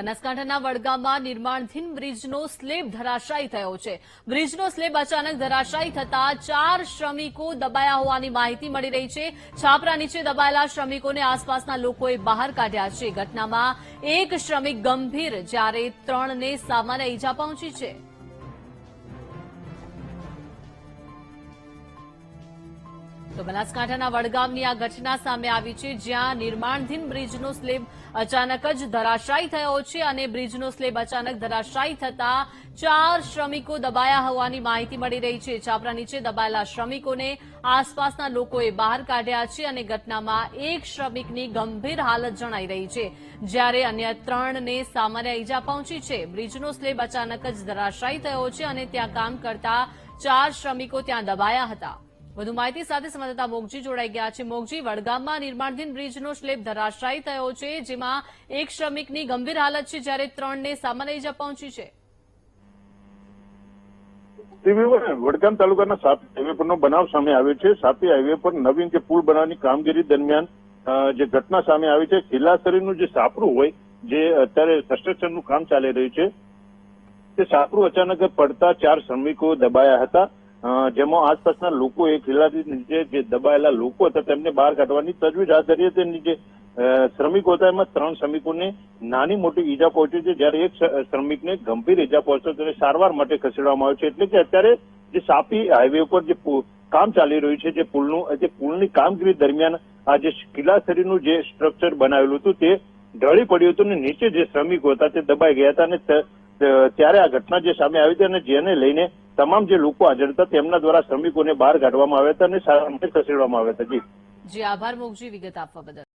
બનાસકાંઠાના વડગામમાં નિર્માણધીન બ્રિજનો સ્લેબ ધરાશાયી થયો છે. બ્રિજનો સ્લેબ અચાનક ધરાશાયી થતા ચાર શ્રમિકો દબાયા હોવાની માહિતી મળી રહી છે. છાપરા નીચે દબાયેલા શ્રમિકોને આસપાસના લોકોએ બહાર કાઢ્યા છે. ઘટનામાં એક શ્રમિક ગંભીર, જ્યારે ત્રણને સામાન્ય ઈજા પહોંચી છે. તો બનાસકાંઠાના વડગામની આ ઘટના સામે આવી છે, જ્યાં નિર્માણધીન બ્રિજનો સ્લેબ અચાનક જ ધરાશાયી થયો છે અને બ્રિજનો સ્લેબ અચાનક ધરાશાયી થતા ચાર શ્રમિકો દબાયા હોવાની માહિતી મળી રહી છે. છાપરા નીચે દબાયેલા શ્રમિકોને આસપાસના લોકોએ બહાર કાઢ્યા છે અને ઘટનામાં એક શ્રમિકની ગંભીર હાલત જણાઈ રહી છે. જ્યારે અન્ય ત્રણને સામાન્ય ઈજા પહોંચી છે. બ્રિજનો સ્લેબ અચાનક જ ધરાશાયી થયો છે અને ત્યાં કામ કરતા ચાર શ્રમિકો ત્યાં દબાયા હતા. વધુ માહિતી સાથે સંવાદદાતા મોગજી જોડાઈ ગયા છે. મોગજી, વડગામમાં નિર્માણધીન બ્રિજનો સ્લેબ ધરાશાયી થયો છે, જેમાં એક શ્રમિકની ગંભીર હાલત છે, જ્યારે ત્રણને સામાન્ય ઇજા પહોંચી છે. વડગામ તાલુકાના સાપી હાઈવે પરનો બનાવ સામે આવ્યો છે. સાપી હાઈવે પર નવીન જે પુલ બનાવવાની કામગીરી દરમિયાન જે ઘટના સામે આવી છે. જિલ્લા સ્તરીનું જે સાપરું હોય, જે અત્યારે કન્સ્ટ્રક્શનનું કામ ચાલી રહ્યું છે, તે સાપરું અચાનક પડતા ચાર શ્રમિકો દબાયા હતા. જેમાં આસપાસના લોકોએ ખીલાસરી નીચે જે દબાયેલા લોકો હતા, તેમને બહાર કાઢવાની તજવીજ હાથ ધરી હતી. નીચે શ્રમિકો હતા, એમાં ત્રણ શ્રમિકોને નાની મોટી ઈજા પહોંચી છે. જ્યારે એક શ્રમિકને ગંભીર ઈજા પહોંચતો તેને સારવાર માટે ખસેડવામાં આવ્યો છે. એટલે કે અત્યારે જે સાપી હાઈવે ઉપર જે કામ ચાલી રહ્યું છે, જે પુલનું, જે પુલની કામગીરી દરમિયાન આ જે કિલ્લાસરીનું જે સ્ટ્રક્ચર બનાવેલું હતું, તે ઢળી પડ્યું હતું અને નીચે જે શ્રમિકો હતા, તે દબાઈ ગયા હતા અને ત્યારે આ ઘટના જે સામે આવી હતી અને જેને લઈને તમામ જે લોકો હાજર હતા તેમના દ્વારા શ્રમિકોને બહાર કાઢવામાં આવ્યા હતા અને માટે ખસેડવામાં આવ્યા હતા. જી. જી, આભાર મોગજી, વિગત આપવા બદલ.